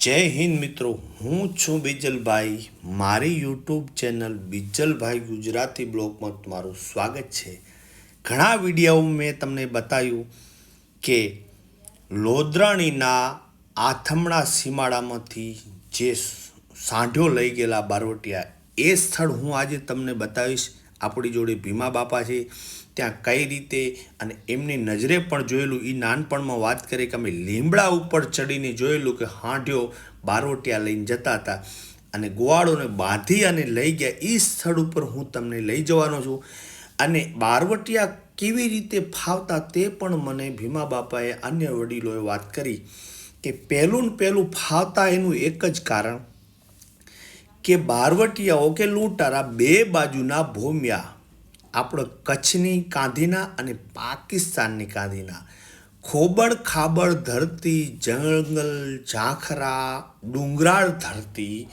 જય હિન્દ મિત્રો, હું છું બિજલભાઈ. મારી યુટ્યુબ ચેનલ બિજલભાઈ ગુજરાતી બ્લોગમાં તમારું સ્વાગત છે. ઘણા વીડિયો મેં તમને બતાવ્યું કે લોદરાણીના આથમણા સીમાડામાંથી જે સાંઢો લઈ ગયેલા બારવટિયા, એ સ્થળ હું આજે તમને બતાવીશ. આપણી જોડે ભીમા બાપા છે. ત્યાં કઈ રીતે અને એમની નજરે પણ જોયેલું એ નાનપણમાં વાત કરીએ કે અમે લીમડા ઉપર ચડીને જોયેલું કે હાંઢ્યો બારોટિયા લઈને જતા હતા અને ગોવાળોને બાંધી અને લઈ ગયા. એ સ્થળ ઉપર હું તમને લઈ જવાનો છું. અને બારવટિયા કેવી રીતે ફાવતા તે પણ મને ભીમા બાપાએ અન્ય વડીલોએ વાત કરી કે પહેલું ને પહેલું ફાવતા એનું એક જ કારણ કે બારવટિયાઓ કે લૂંટારા બે બાજુના ભૂમ્યા આપણો કચ્છની કાંધીના અને પાકિસ્તાનની કાંધીના ખોબડ ખાબડ ધરતી, જંગલ, ઝાંખરા, ડુંગરાળ ધરતી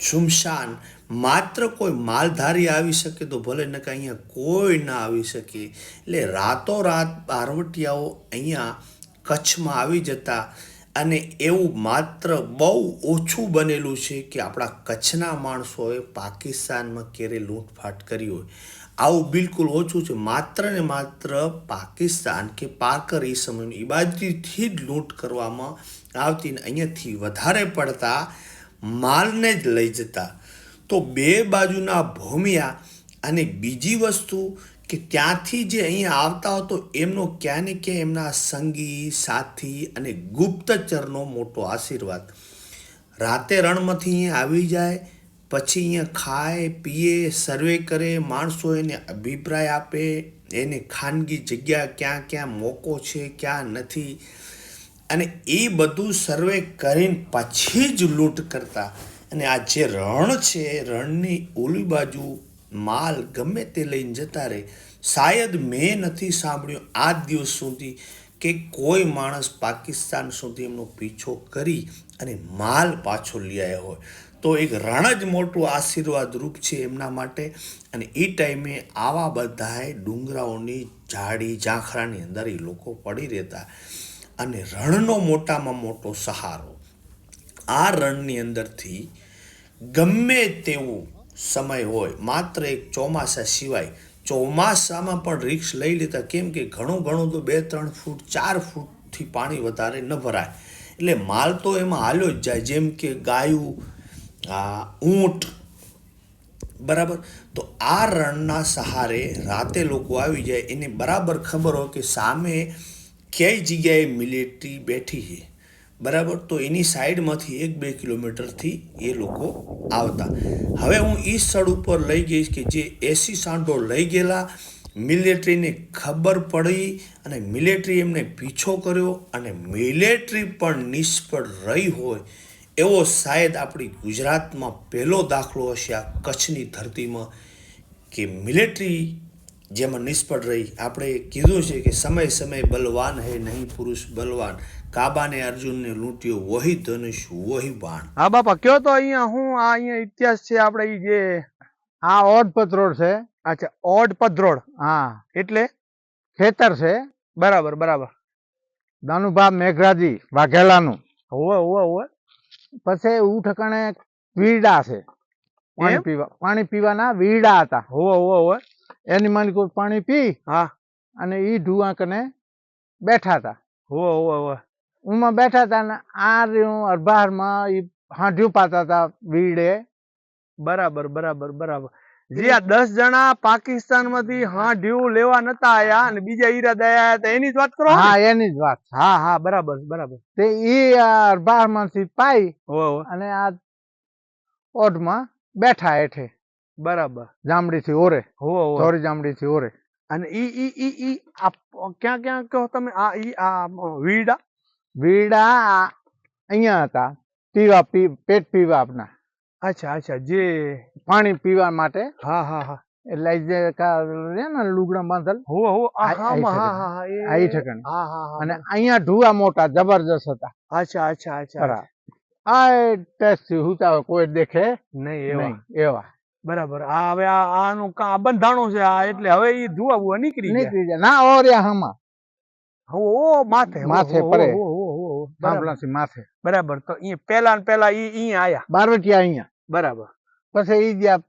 સુમશાન માત્ર કોઈ માલધારી આવી શકે તો ભલે ન કે અહીંયા કોઈ ના આવી શકે. એટલે રાતોરાત બારવટિયાઓ અહીંયા કચ્છમાં આવી જતા અને એવું માત્ર બહુ ઓછું બનેલું છે કે આપણા કચ્છના માણસોએ પાકિસ્તાનમાં ક્યારે લૂંટફાટ કરી હોય. આવું બિલકુલ ઓછું છે. માત્ર ને માત્ર પાકિસ્તાન કે પારકર એ સમયનું એ બાજુથી જ લૂંટ કરવામાં આવતી ને અહીંયાથી વધારે પડતા માલને જ લઈ જતા. તો બે બાજુના ભૂમિયા અને બીજી વસ્તુ કે ત્યાંથી જે અહીંયા આવતા હતો એમનો ક્યાં ને ક્યાં એમના સંગી, સાથી અને ગુપ્તચરનો મોટો આશીર્વાદ. રાતે રણમાંથી અહીંયા આવી જાય, પછી અહીંયા ખાય, પીએ, સર્વે કરે, માણસો એને અભિપ્રાય આપે, એને ખાનગી જગ્યા ક્યાં ક્યાં મોકો છે, ક્યાં નથી. અને એ બધું સર્વે કરીને પછી જ લૂંટ કરતા. અને આ જે રણ છે, રણની ઓલી બાજુ માલ ગમે તે લઈને જતા રહે, શાયદ મેં નથી સાંભળ્યું આજ દિવસ સુધી કે કોઈ માણસ પાકિસ્તાન સુધી એમનો પીછો કરી અને માલ પાછો લઈ આવ્યો હોય. તો એક રણ જ મોટું આશીર્વાદ રૂપ છે એમના માટે અને એ ટાઈમે આવા બધાએ ડુંગરાઓની ઝાડી, ઝાંખરાની અંદર એ લોકો પડી રહેતા અને રણનો મોટામાં મોટો સહારો. આ રણની અંદરથી ગમે તેવું સમય હોય. માત્ર એક ચોમાસા સિવાય ચોમાસામાં પણ રિક્સ લઈ લેતા કેમ કે ઘણું ઘણું તો બે ત્રણ ફૂટ, ચાર ફૂટથી પાણી વધારે ન ભરાય. એટલે માલ તો એમાં હાલ્યો જ જાય. જેમ કે ગાયું ઊંટ, બરાબર? તો આ રણના સહારે રાતે લોકો આવી જાય. એને બરાબર ખબર હોય કે સામે કઈ જગ્યાએ મિલિટરી બેઠી છે. બરાબર? તો એની સાઈડમાંથી એક બે કિલોમીટરથી એ લોકો આવતા. હવે હું એ સ્થળ ઉપર લઈ ગઈશ કે જે એસી સાંઢો લઈ ગયેલા, મિલિટરીને ખબર પડી અને મિલિટરી એમને પીછો કર્યો અને મિલિટરી પણ નિષ્ફળ રહી હોય એવો શાયદ આપણી ગુજરાતમાં પહેલો દાખલો હશે આ કચ્છની ધરતીમાં કે મિલિટરી જેમાં નિષ્ફળ રહી. આપણે કીધું છે કે સમય સમય બલવાન હે નહીં પુરુષ બલવાન. કાબાને અર્જુનને લૂંટ્યો વહી ધનુષ વહી બાણ હા બાપા કયો તો અહીંયા હું આ અહીંયા ઇતિહાસ છે આપણે જે આ ઓડ પત્રોડ છે. અચ્છા ઓડ પધરોડ હા એટલે ખેતર છે. બરાબર બરાબર. દાનુભા મેઘરાજી વાઘેલાનું. હોવે હોવે હોવે. પછી એવું ઠકાણે વીડા છે. પાણી પીવા પાણી પીવાના વીડા હતા. હોવે હોવે હોવે. એની માની પાણી પી હા. અને એ ઢુવા કને બેઠા હતા હોવે હોવે હોવે. ઉમાં બેઠા હતા ને આ રહ્યું અરબારમાં એ હાંઢ્યું પાતા હતા વીડે બરાબર બરાબર બરાબર. જે આ દસ જણા પાકિસ્તાનમાંથી હાંઢ્યું લેવા નતા આયા અને બીજા ઈરાદા આયા હતા. એની જ વાત કરો હા એની જ વાત. હા હા બરાબર બરાબર. તે એ અરબારમાંથી પાઈ અને આ ઓઢમાં બેઠા હેઠે. બરાબર. જામડી થી ઓરે. હોવે જામડી થી ઓરે. અને ઈ ઈ ઈ ઈ ક્યાં ક્યાં કહો તમે? આ ઈ આ વીડા વીડા અહીંયા હતા. પીવા પેટ પીવા આપના. અચ્છા અચ્છા જે પાણી પીવા માટે. હા હા હા. એટલે જે રે ને લુગડા બાંધલ. હો હા હા. હા હા એ- હા હા હા અને અહીંયા ઢુવા મોટા જબરજસ્ત હતા. અચ્છા અચ્છા અચ્છા આ ટેસ્ટ હુતા કોઈ દેખે નહીં. એવા. એવા. બરાબર. આ હવે આ આનું કા બંધાણું છે આ એટલે હવે ઈ ધુઆ નીકળી નીકળી જાય ના ઓર્યા હમા. ઓ માથે માથે પરે. થાંભલાથી માથે. બરાબર. તો ઈ પેલા ને પેલા ઈ ઈ આયા. બારવટિયા અહીંયા. બરાબર. પછી ઈ જ્યાં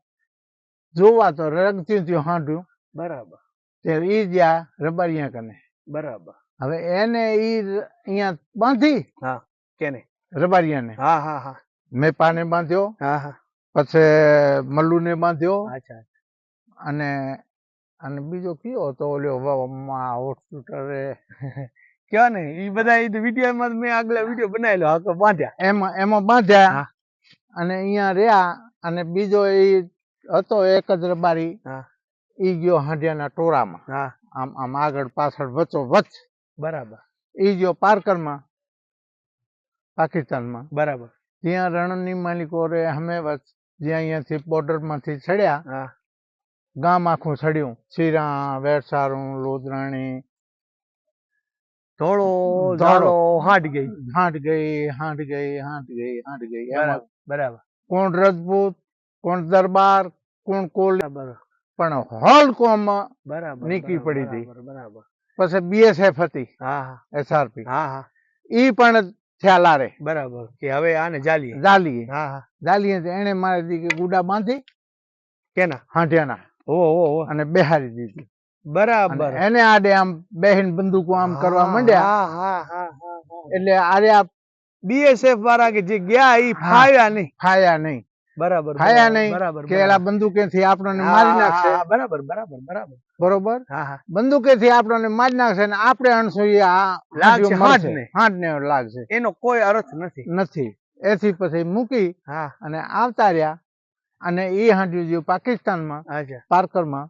જોવા તો રંગથી થયું હાંડ્યું. બરાબર. તે ઈ જ્યાં રબારિયા કને. બરાબર. હવે એને ઈ અહીંયા બાંધી હા. કેને? રબારિયાને. હા હા હા. મેં પાને બાંધ્યો. હા હા. પછી મલ્લુને બાંધ્યો અચ્છા અને અને બીજો કયો હતો? ઓલ્યો હોસ્પિટલે કયો ને એ બધા ઈ વીડિયો માં મેં આગલા વીડિયો બનાવેલો આખો બાંધ્યા. એમાં એમાં બાંધ્યા અને અહીંયા રહ્યા અને બીજો એ હતો એક જ રબારી. હા. ઈ ગયો હાંડિયાના ટોળામાં. હા. આમ આમ આગળ પાછળ વચ્ચો વચ્ચ. બરાબર. ઈ ગયો પારકરમાં પાકિસ્તાનમાં. બરાબર. ત્યાં રણની માલિકો રે હમે વચ્ચ જ્યાં અહીંયાથી બોર્ડરમાંથી ચડ્યા ગામ આખું ચડ્યું. ચીરા વેરસારું લોદરાણી ધોળો ધોળો. હાંટ ગઈ. હાંડ ગઈ હાંડ ગઈ હાંડ ગઈ હાંડ ગઈ. બરાબર કોણ રજપૂત કોણ દરબાર કોણ કોલ બરાબર. પણ હોલ કોમ બરાબર નીકળી પડી હતી. બરાબર, બરાબર. પછી બીએસએફ હતી. હા હા. એસઆરપી હા હા. ઈ પણ થયા લારે બરાબર. કે હવે આને જાલીએ જાલીએ હા હા. જાલી એને મારી દીધી ગુડા બાંધી કેના? હાંઢિયાના. ઓ ઓ ઓ અને બેહારી દીધી. બરાબર. એને આડે આમ બેહીન બંદૂકો આમ કરવા માંડ્યા. હા હા હા હા એટલે આરે આ બીએસએફ વાળા કે જે ગયા એ ફાયા નહીં. ફાયા નહીં. બરાબર બરાબર, નહીં કે એલા બંદૂકેથી આપણને મારી નાખશે. હા, બરાબર બરાબર બરાબર. બરોબર? હા હા. બંદૂકેથી આપણને મારી નાખશે ને આપણે અણસું એ આ લાગશે. હાંડને. હાંડને લાગશે. એનો કોઈ અર્થ નથી. નથી. એથી પછી મૂકી હા. અને આવતા રહ્યા અને એ હાંડિયું ગયું પાકિસ્તાનમાં પાર્કરમાં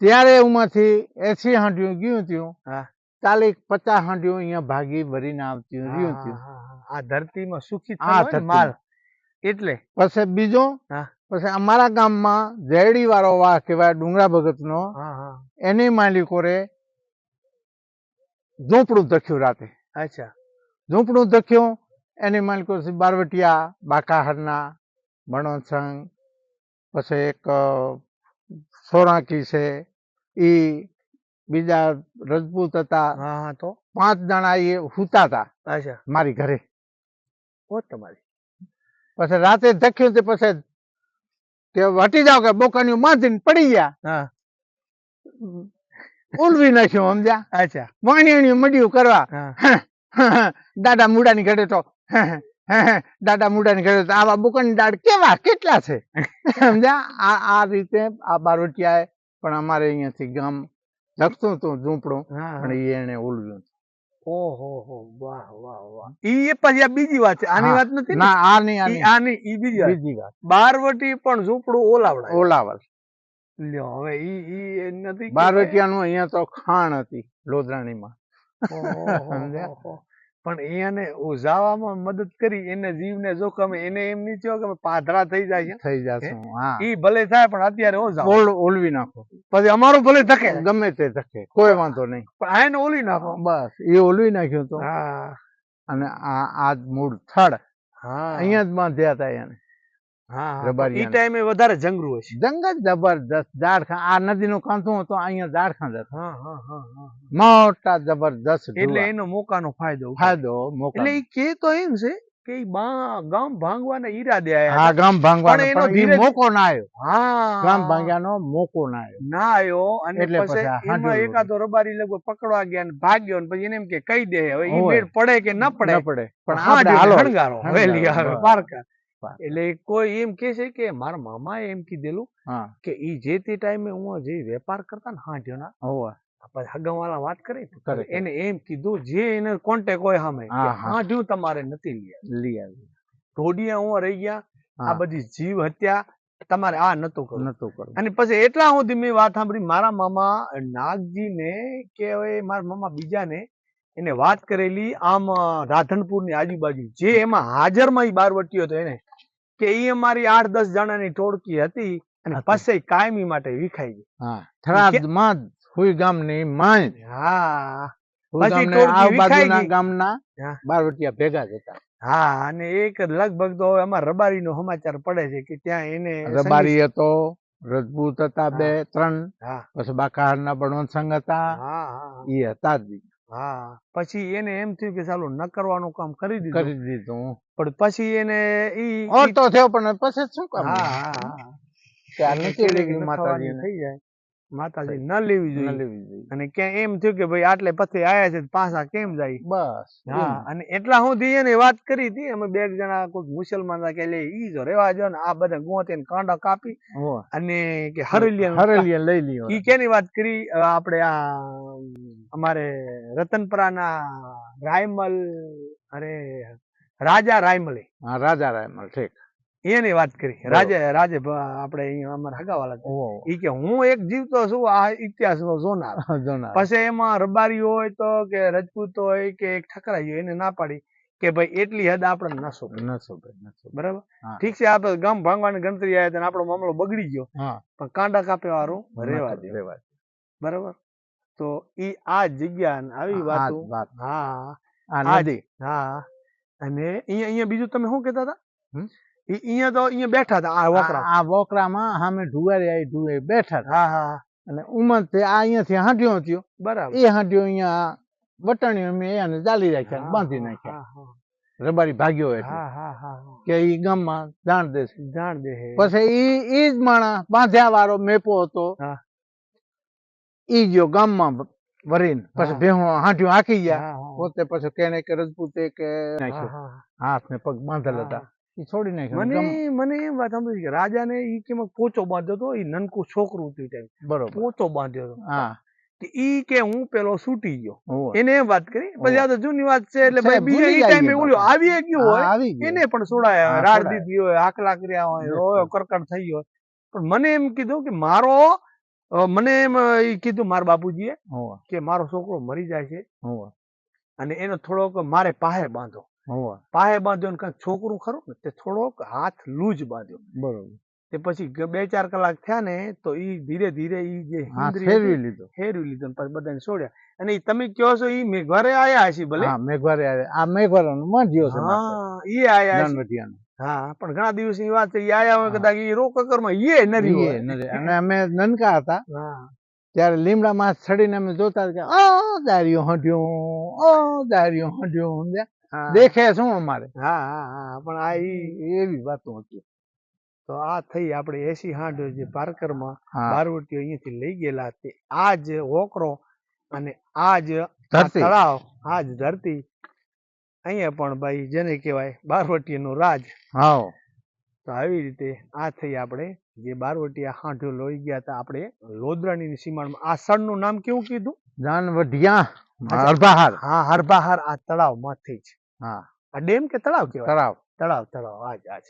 ત્યારે ઉમાંથી એસી હાંડિયું ગયું ત્યું હા. ચાલીસ પચાસ હાંડિયું અહીંયા ભાગી ભરીને આવતી રહ્યું હા, ત્યું હા, હા. આ ધરતીમાં સુખી ને. માલ એટલે? પછી બીજો હા. પછી અમારા ગામમાં જેડી વાળો વાહ કહેવાય ડુંગરા ભગત નો હા હા. એની માલિકોરે ઝૂંપડું ધખ્યું રાતે. અચ્છા. ઝૂંપડું ધખ્યું એની માલિકો છે બારવટિયા બાકાહરના મણોસંગ પછી એક સોરાકી છે એ બીજા રજપૂત હતા. હા હા તો? પાંચ જણા એ હુતા હતા મારી ઘરે. તમારી? પછી રાતે ધક્યું તે પછી કે વટી જાવ કે બોકાની બાંધીને પડી ગયા. ઉલવી નાખ્યું સમજ્યા? અચ્છા. વાણિયાણી મડ્યું કરવા. દાદા મુડાની ઘડે તો દાદા મુડાની ઘડે તો આવા બુકન દાડ કેવા કેટલા છે? સમજ્યા? આ આ રીતે આ બારોટિયાએ પણ અમારે અહીંયાથી ગામ લખતું હતું ઝૂંપડું. પણ એને ઉલવ્યું. ઓહો વાહ વાહ વાહ. ઈ પછી આ બીજી વાત છે. આની વાત નથી ના? આ નહીં આની આની ઈ બીજી વાત. બીજી વાત. બારવટી પણ ઝૂંપડું ઓલાવડ ઓલાવડ લ્યો હવે ઈ ઈ એ નથી બારવટિયાનું અહીંયા તો ખાણ હતી લોધરાણીમાં. ઓહો, પણ એને ઉજાવામાં મદદ કરી એને જીવને જોખમે એને એમ નહીં થયો કે પાધરા થઈ જાય થઈ જશે હા? ઈ ભલે થાય પણ અત્યારે ઓલ ઓલવી નાખો. પછી અમારું ભલે ધકે ગમે તે ધકે કોઈ વાંધો નહીં. પણ આને ઓલી નાખો. બસ એ ઓલવી નાખ્યું તો. હા. અને આ આ મૂળ થડ હા. અહીંયા જ બાંધ્યા હતા એને. હા હા. ઈ ટાઈમે વધારે જંગરું હશે જંગલ જબરદસ્ત ઝાડખાં આ નદીનું કાંઠું હતું અહીંયા ઝાડખાં જ હા હા હા હા મોટા જબરદસ્ત એટલે એનો મોકાનો ફાયદો ફાયદો મોકલ એટલે ઈ કે તો એમ છે કે ગામ ભાંગવાના ઈરાદે આયા હા ગામ ભાંગવાનો. એનો ધીરે- મોકો ના આવ્યો હા. ગામ ભાંગ્યાનો મોકો ના આવ્યો ના આવ્યો અને પછી એમાં એકાદો રબારી લગભગ પકડવા ગયા ને ભાગ્યો ને પછી એને એમ કે કહી દે હવે ઈ મેળ પડે કે ન પડે? પડે. પણ આપણે હાલો. હણગારો. હણગારો, આવે પારકા. બસ. એટલે કોઈ એમ કે છે કે મારા મામા એમ કીધેલું કે ઈ જે તે ટાઈમે હું જે વેપાર કરતા ને હાંડ્યોના હોવે. હગમવાળા વાત કરી ને. એને એમ કીધું જે એને કોન્ટેક હોય સામે હા, હા. હાંડ્યું તમારે નથી લઈ આવી ઢોડિયા હું રહી ગયા આ બધી જીવ હત્યા તમારે આ નતું કરવું. નતું કરવું. અને પછી એટલા સુધી મેં વાત સાંભળી મારા મામા નાગજી ને કે હવે મારા મામા બીજા ને એને વાત કરેલી આમ રાધનપુરની આજુબાજુ જે એમાં હાજરમાં બાર બારવટીયો હતો એને કે એ અમારી આઠ દસ જણાની ટોળકી હતી અને. પછી કાયમી માટે વિખાઈ ગઈ. હા થરાદમાં હુઈ ગામની માં જ હા પછી ગામને ટોળકી વિખાઈ આજુબાજુના ગઈ. ગામના બારવટિયા ભેગા જ હા અને એક લગભગ તો હવે રબારી નો સમાચાર પડે છે કે ત્યાં એને રબારી હતો રજપૂત હતા બે ત્રણ હા. પછી બાકાહારના પણ વંશંગ હતા. હા હા. ઈ હતા જ. હા પછી એને એમ થયું કે ચાલો ન કરવાનું કામ કરી દીધું. કરી દીધું. પણ પછી એને ઈ ઓટો થયો પણ પછી શું કામ? હા હા નીકળી ગઈ નખવાની થઈ જાય. માતાજી ન લેવી ન લેવી જોઈએ. અને ક્યાં એમ થયું કે ભાઈ આટલે પથે આયા છે પાછા કેમ જાય? બસ હા અને એટલા સુધી એને વાત કરી હતી અમે બે જણા કોઈ મુસલમાન કે લે ઈ જો રેવા જો ને આ બધા ગોતે ને કાંડા કાપી અને કે હરેલિયન હરેલિયા લઈ લ્યો. ઈ કેની વાત કરી? આપણે આ અમારે રતનપરાના રાયમલ અરે રાજા રાયમલે. હા રાજા રાયમલ ઠીક. એની વાત કરી. રાજે રાજે આપણે અમારા હગાવાલા. ઈ કે હું એક જીવતો છું આ ઇતિહાસ નો જોનાર. જોનાર. પછી એમાં રબારી હોય તો કે રજપૂત હોય કે એક ઠકરાઈ હોય એને ના પાડી કે ભાઈ એટલી હદ આપણે ન નસો ન નસો. બરાબર? ઠીક છે આપણે ગામ ભાંગવાની ગણતરી આવે તો આપણો મામલો બગડી ગયો. પણ કાંડા કાપે વાળું રેવા દે. બરાબર? તો ઈ આ જગ્યા આવી વાતો. હા. હા. અને અહીંયા અહીંયા બીજું તમે શું કેતા હતા? અહીંયા તો અહીંયા બેઠા હતા આ વોકરા. આ વોકરામાં સામે ઢુવારી આવી ઢુવે બેઠા હા હા. અને ઉમર તે આ અહીંયાથી હાંડ્યો થયો. બરાબર. એ હાંડ્યો અહીંયા વટાણી અમે એને ચાલી રાખ્યા બાંધી નાખ્યા. રબારી ભાગ્યો એટલે કે ઈ ગામમાં જાણ દેશે જાણ દે પછી ઈ ઈ જ માણા બાંધ્યા વાળો મેપો હતો. ઈ ગયો ગામમાં વરીન. પછી ભેહો હાંઠ્યું હાંકી ગયા. પોતે પછી કેને કે રજપૂતે કે નાખ્યો હાથ ને પગ બાંધેલ હતા. ઈ છોડી નાખ્યો મને મને એમ વાત સાંભળી કે રાજાને ઈ કેમ પોચો બાંધ્યો હતો એ નનકું છોકરું હતું ટાઈમ બરોબર. પોચો બાંધ્યો હતો હા. કે ઈ કે હું પેલો છૂટી ગયો. એને વાત કરી. પછી આ તો જૂની વાત છે એટલે ભાઈ બીજા ઈ ટાઈમે ઓલ્યો આવી ગયો હોય. એને પણ છોડાયા. રાડ દીધી હોય આકલા કર્યા હોય રોયો કરકડ થઈ ગયો પણ મને એમ કીધું કે મારો મને એમ ઈ કીધું મારા બાપુજીએ કે મારો છોકરો મરી જાય છે અને એનો થોડોક મારે પાહે બાંધો. પાહે બાંધ્યો ને કાંઈક છોકરું ખરું ને તે થોડોક હાથ લૂજ બાંધ્યો. બરોબર. તે પછી બે ચાર કલાક થયા ને તો ઈ ધીરે ધીરે ઈ જે ફેરવી લીધો. ફેરવી લીધો ને પછી બધાને છોડ્યા. અને તમે કહો છો ઈ મેઘવારે આયા હશે ભલે? હા મેઘવારે આયા. આ મેઘવારો નો માંડ્યો છે હા ઈ આયા હશે. હા પણ ઘણા દિવસની વાત છે ઈ આયા હોય. કદાચ ઈ રોકકરમાં ઈએ નરી હોય. અને અમે નનકા હતા. હા. ત્યારે લીમડામાં ચડીને અમે જોતા કે આ દારિયો હંડ્યો આ દારિયો હંડ્યો સમજ્યા? હા દેખે શું અમારે. હા હા હા પણ આ ઈ એવી વાતો હતી. તો આ થઈ આપણે એસી હાંડો જે પારકરમાં બારવટીઓ અહીંયાથી લઈ ગયેલા તે આ જ ઓકરો અને આ જ. તળાવ આ જ ધરતી. અહીંયા પણ ભાઈ જેને કહેવાય બારવટીનું રાજ. હા તો આવી રીતે આ થઈ આપણે જે બારવટીયા હાંઢો લઈ ગયા હતા આપણે લોધરાણીની સીમાડમાં. આ સ્થળનું નામ કેવું કીધું? જાનવઢિયા અચ્છા. હા હરબાહર આ તળાવમાંથી જ. હા. આ ડેમ કે તળાવ કેવાય તળાવ. તળાવ તળાવ. આ જ આ જ